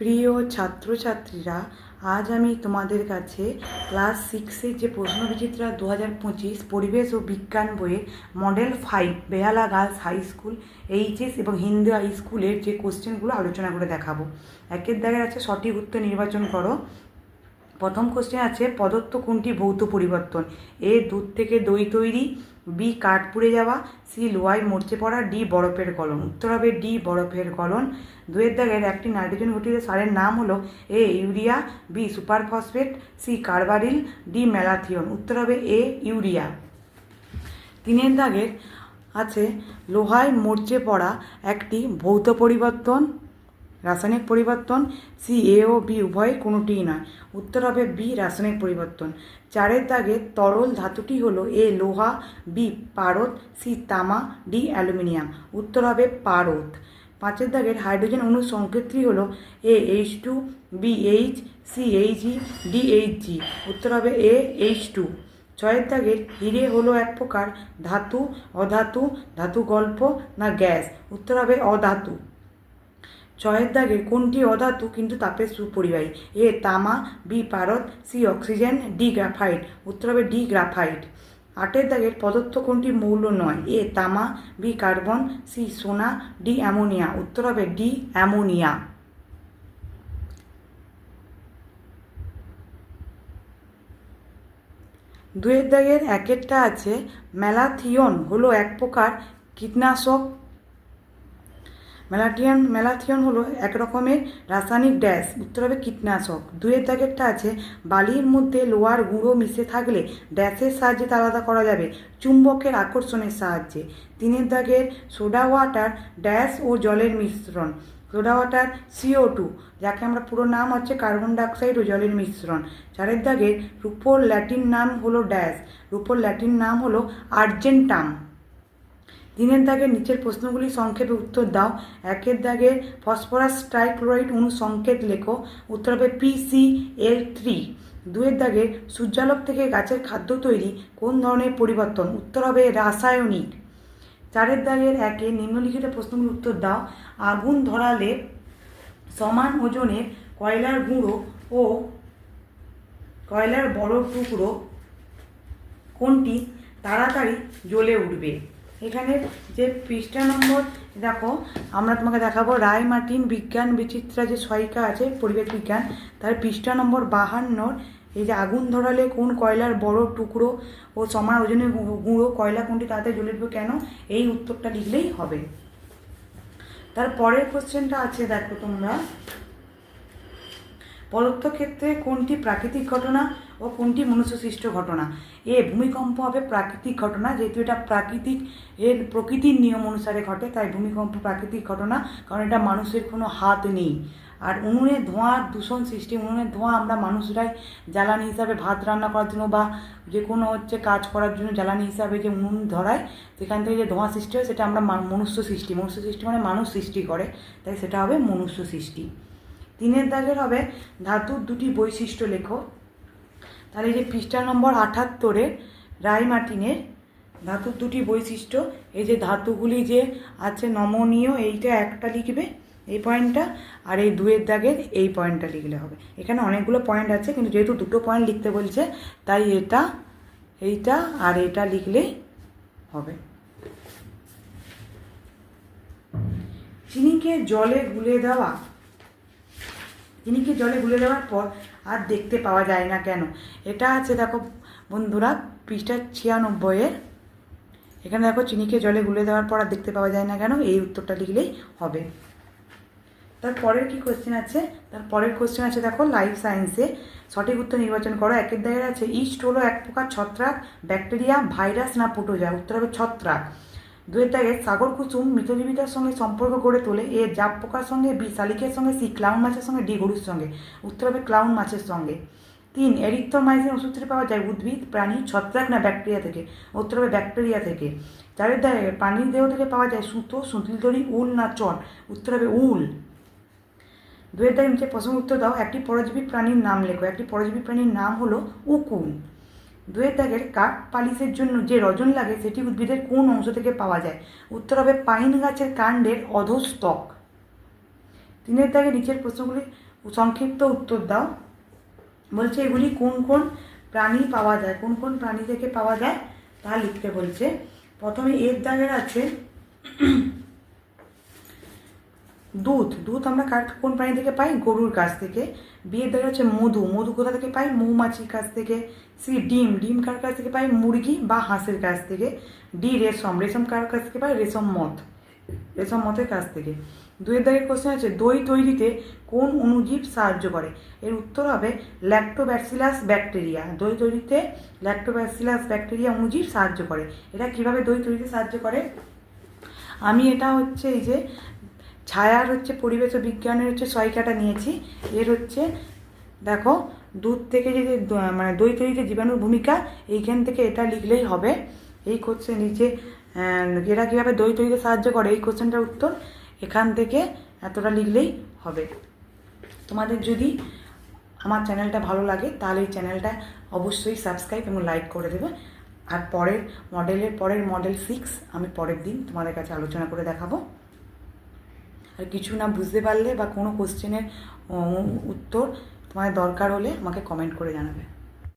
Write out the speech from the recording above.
প্রিয় ছাত্রছাত্রীরা, আজ আমি তোমাদের কাছে ক্লাস সিক্সের যে প্রশ্ন বিচিত্রা দু হাজার পঁচিশ পরিবেশ ও বিজ্ঞান বইয়ের model five Behala girls high school, HS এবং হিন্দু হাই স্কুলের যে কোশ্চেনগুলো আলোচনা করে দেখাবো। একের দাগের আছে সঠিক উত্তর নির্বাচন করো। প্রথম কোশ্চেন আছে পদত্ব কোনটি ভৌত পরিবর্তন? এ, দুধ থেকে দই তৈরি, বি কাঠ পুড়ে যাওয়া, সি, লোহায় মরচে পড়া, ডি, বরফের গলন উত্তর হবে ডি, বরফের গলন দুয়ের দাগের একটি নাইট্রোজেন ঘটিত সারের নাম হলো A, urea, B super phosphate C, carbaryl, D malathion উত্তর হবে এ, ইউরিয়া। তিনের দাগের আছে, লোহায় মরচে পড়া একটি ভৌত পরিবর্তন। রাসায়নিক পরিবর্তন, সি, এ ও বি উভয় কোনোটিই নয়। উত্তর হবে বি, রাসায়নিক পরিবর্তন। চারের দাগে তরল ধাতুটি হলো এ, লোহা, বি, পারদ, সি, তামা, ডি, অ্যালুমিনিয়াম। উত্তর হবে পারদ। পাঁচের দাগের হাইড্রোজেন অণুর সংকেতটি হলো A, H two, B, H, C, H E, D, H G. উত্তর হবে এ, এইচ টু। ছয়ের দাগের হিরে হলো এক প্রকার ধাতু, অধাতু, ধাতু গল্প না গ্যাস। উত্তর হবে অধাতু। ছয়ের দাগের কোনটি অধাতু কিন্তু তাপের সুপরিবাহী? এ, তামা, বি, পারদ, সি, অক্সিজেন, ডি, গ্রাফাইট। উত্তর হবে ডি, গ্রাফাইট। আটের দাগের পদার্থ কোনটি মৌল নয়? এ, তামা, বি, কার্বন, সি, সোনা, ডি, অ্যামোনিয়া। উত্তর হবে ডি, অ্যামোনিয়া। দুয়ের দাগের একেরটা আছে ম্যালাথিয়ন হলো এক প্রকার কীটনাশক ম্যালাটিয়ান ম্যালাথিয়ন হলো এক রকমের রাসায়নিক ড্যাশ উত্তর হবে কীটনাশক। দুয়ের দাগেরটা আছে, বালির মধ্যে লোহার গুঁড়ো মিশে থাকলে ড্যাশের সাহায্যে তা আলাদা করা যাবে, চুম্বকের আকর্ষণের সাহায্যে। তিনের দাগের সোডা ওয়াটার ড্যাশ ও জলের মিশ্রণ। সোডা ওয়াটার সিও টু, যাকে আমরা পুরো নাম হচ্ছে কার্বন ডাইঅক্সাইড ও জলের মিশ্রণ। চারের দাগের রূপোর ল্যাটিন নাম হলো ড্যাশ রূপোর ল্যাটিন নাম হলো আর্জেন্টাম। তিনের দাগের নিচের প্রশ্নগুলি সংক্ষেপে উত্তর দাও। একের দাগের ফসফরাস ট্রাইক্লোরাইড অণু সংকেত লেখো। উত্তর হবে পিসি এল থ্রি দুয়ের দাগের সূর্যালোক থেকে গাছের খাদ্য তৈরি কোন ধরনের পরিবর্তন? উত্তর হবে রাসায়নিক। চারের দাগের একে নিম্নলিখিত প্রশ্নগুলির উত্তর দাও। আগুন ধরালে সমান ওজনের কয়লার গুঁড়ো ও কয়লার বড় টুকরো কোনটি? তাড়াতাড়ি জ্বলে উঠবে। এখানে যে পৃষ্ঠা নম্বর, দেখো, আমরা তোমাকে দেখাবো রায় মার্টিন বিজ্ঞান বিচিত্রা যে সহায়িকা আছে, পরিবেশ বিজ্ঞান, তার পৃষ্ঠা নম্বর বাহান্নর, এই যে আগুন ধরালে কোন কয়লার বড় টুকরো ও সমান ওজনের গুঁড়ো, কয়লা কোনটি তাতে জ্বলে উঠবে কেন? এই উত্তরটা লিখলেই হবে। তার পরের কোশ্চেনটা আছে, দেখো তোমরা। পদার্থ ক্ষেত্রে কোনটি প্রাকৃতিক ঘটনা? ও কোনটি মনুষ্যসৃষ্ট ঘটনা? এ, ভূমিকম্প হবে প্রাকৃতিক ঘটনা, যেহেতু এটা প্রাকৃতিক, এর প্রকৃতির নিয়ম অনুসারে ঘটে, তাই ভূমিকম্প প্রাকৃতিক ঘটনা, কারণ এটা মানুষের কোনো হাত নেই। আর উনুনের ধোঁয়ার দূষণ সৃষ্টি উনুনের ধোঁয়া আমরা মানুষরাই জ্বালানি হিসাবে ভাত রান্না করার জন্য বা যে কোনো হচ্ছে কাজ করার জন্য জ্বালানি হিসাবে যে উনুন ধরায় সেখান থেকে যে ধোঁয়া সৃষ্টি হয়, সেটা আমরা মনুষ্য সৃষ্টি মনুষ্য সৃষ্টি মানে মানুষ সৃষ্টি করে, তাই সেটা হবে মনুষ্য সৃষ্টি তিনের দাগের হবে ধাতুর দুটি বৈশিষ্ট্য লেখো। তাহলে এই যে পৃষ্ঠা নম্বর আঠাত্তরে রায় মার্টিনের ধাতুর দুটি বৈশিষ্ট্য, এই যে ধাতুগুলি যে আছে নমনীয়, এইটা একটা লিখবে এই পয়েন্টটা, আর এই দুয়ের দাগের এই পয়েন্টটা লিখলে হবে। এখানে অনেকগুলো পয়েন্ট আছে, কিন্তু যেহেতু দুটো পয়েন্ট লিখতে বলছে, তাই এটা, এইটা আর এটা লিখলেই হবে। চিনিকে জলে গুলে দেওয়া চিনিকে জলে গুলে দেওয়ার পর আর দেখতে পাওয়া যায় না কেন? এটা আছে দেখো বন্ধুরা, পৃষ্ঠা ছিয়ানব্বইয়ের এখানে দেখো চিনিকে জলে গুলে দেওয়ার পর আর দেখতে পাওয়া যায় না কেন, এই উত্তরটা লিখলেই হবে। তার পরের কি কোশ্চেন আছে? তার পরের কোশ্চেন আছে দেখো লাইফ সায়েন্সে সঠিক উত্তর নির্বাচন করো। একের দায়ের আছে, ইস্ট হলো এক প্রকার ছত্রাক ব্যাকটেরিয়া ভাইরাস না পোটোজা উত্তর হবে ছত্রাক। দাগে সাগর কুসুম মৃতজীবিতার সঙ্গে সম্পর্ক গড়ে তোলে। এ জাপ পোকার সঙ্গে, বি শালিকের সঙ্গে, সি ক্লাউন মাছের সঙ্গে, ডি গরুর সঙ্গে। উত্তর হবে ক্লাউন মাছের সঙ্গে। তিন এরিথ্রোমাইসিন ওষুধ থেকে পাওয়া যায় উদ্ভিদ, প্রাণী, ছত্রাক না ব্যাকটেরিয়া থেকে? উত্তর হবে ব্যাকটেরিয়া থেকে। চারের দাগে প্রাণীর দেহ থেকে পাওয়া যায় সুতো সুতিল দড়ি উল না চট উত্তর হবে উল। দুয়ের দাগে নিচে প্রশ্ন উত্তর দাও। একটি পরজীবী প্রাণীর নাম লেখো। একটি পরজীবী প্রাণীর নাম হলো উকুন। দুয়ের দাগের কাঠ পালিশের জন্য যে রজন লাগে, সেটি উদ্ভিদের কোন অংশ থেকে পাওয়া যায়? উত্তর হবে পাইন গাছের কাণ্ডের অধস্তক তিনের দাগে নিচের প্রশ্নগুলি সংক্ষিপ্ত উত্তর দাও। বলছে এগুলি কোন কোন প্রাণী পাওয়া যায়? কোন কোন প্রাণী থেকে পাওয়া যায়? তা লিখতে বলছে। প্রথমে এর দাগের আছে দুধ দুধ আমরা কার কোন প্রাণী থেকে পাই? গরুর কাছ থেকে। বিয়ের দাগের হচ্ছে মধু মধু কোথা থেকে পাই? মৌমাছির কাছ থেকে। সি ডিম ডিম কার কাছ থেকে পাই? মুরগি বা হাঁসের কাছ থেকে। ডি, রেশম রেশম কার কাছ থেকে পাই? রেশম মথ রেশম মথের কাছ থেকে। দুয়ের দাগের কোশ্চেন আছে দই তৈরিতে কোন অণুজীব সাহায্য করে? এর উত্তর হবে ল্যাক্টোব্যাসিলাস ব্যাকটেরিয়া দই তৈরিতে ল্যাক্টোব্যাসিলাস ব্যাকটেরিয়া অনুজীব সাহায্য করে। এটা কীভাবে দই তৈরিতে সাহায্য করে? আমি এটা হচ্ছে এই যে ছায়ার হচ্ছে পরিবেশ ও বিজ্ঞানের হচ্ছে সয়কাটা নিয়েছি। এর হচ্ছে, দেখো, দুধ থেকে যে যে মানে দই তৈরিতে জীবাণুর ভূমিকা, এইখান থেকে এটা লিখলেই হবে। এই কোশ্চেন নিচে এরা কীভাবে দই তৈরিতে সাহায্য করে? এই কোশ্চেনটার উত্তর এখান থেকে এতটা লিখলেই হবে। তোমাদের যদি আমার চ্যানেলটা ভালো লাগে, তাহলে এই চ্যানেলটা অবশ্যই সাবস্ক্রাইব এবং লাইক করে দেবে। আর পরের মডেলের পরের মডেল সিক্স আমি পরের দিন তোমাদের কাছে আলোচনা করে দেখাবো। আর কিছু না বুঝতে পারলে বা কোনো কোশ্চেনের উত্তর তোমার দরকার হলে আমাকে কমেন্ট করে জানাবে।